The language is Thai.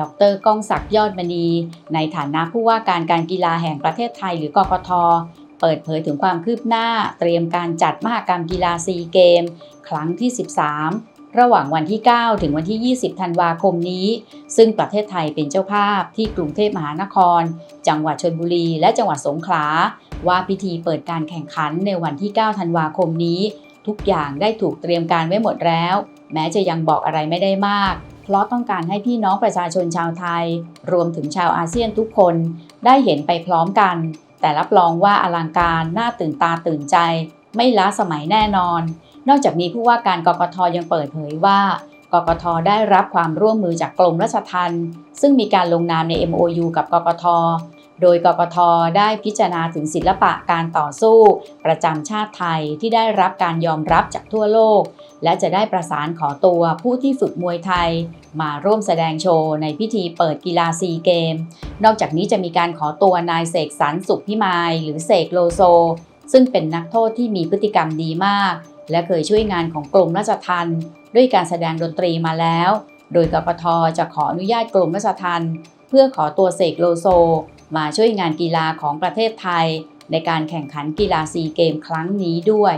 ดรก้องศักดิ์ยอดมณี ในฐานะผู้ว่าการการกีฬาแห่งประเทศไทยหรือกกทเปิดเผยถึงความคืบหน้าเตรียมการจัดมหกรรมกีฬาซีเกม ครั้งที่ 13 ระหว่างวันที่ 9 ถึงวันที่ 20 ธันวาคมนี้ ซึ่งประเทศไทยเป็นเจ้าภาพที่กรุงเทพมหานคร จังหวัดชนบุรี และจังหวัดสงขลา ว่าพิธีเปิดการแข่งขันในวันที่ 9 ธันวาคมนี้ ทุกอย่างได้ถูกเตรียมการไว้หมดแล้ว แม้จะยังบอกอะไรไม่ได้มาก เพราะต้องการให้พี่น้องประชาชนชาวไทย รวมถึงชาวอาเซียนทุกคนได้เห็นไปพร้อมกัน แต่รับรองว่าอลังการน่าตื่นตาตื่นใจ ไม่ล้าสมัยแน่นอน นอกจากนี้ผู้ว่าการกกทยังเปิดเผยว่ากกทได้รับความร่วมมือจากกรมราชทัณฑ์ซึ่งมีการลงนามใน MOU กับกกท โดยกกทได้พิจารณาถึงศิลปะการต่อสู้ ประจำชาติไทยที่ได้รับการยอมรับจากทั่วโลก และจะได้ประสานขอตัวผู้ที่ฝึกมวยไทย มาร่วมแสดงโชว์ในพิธีเปิดกีฬาซีเกม นอกจากนี้จะมีการขอตัวนายเสกสรรสุขพิมายหรือเสกโลโซ ซึ่งเป็นนักโทษที่มีพฤติกรรมดีมาก และเคยช่วยงานของกรมราชทัณฑ์ด้วยการแสดงดนตรีมาแล้ว โดยกปทจะขออนุญาตกรมราชทัณฑ์เพื่อขอตัวเสกโลโซ มาช่วยงานกีฬาของประเทศไทย ในการแข่งขันกีฬาซีเกมครั้งนี้ด้วย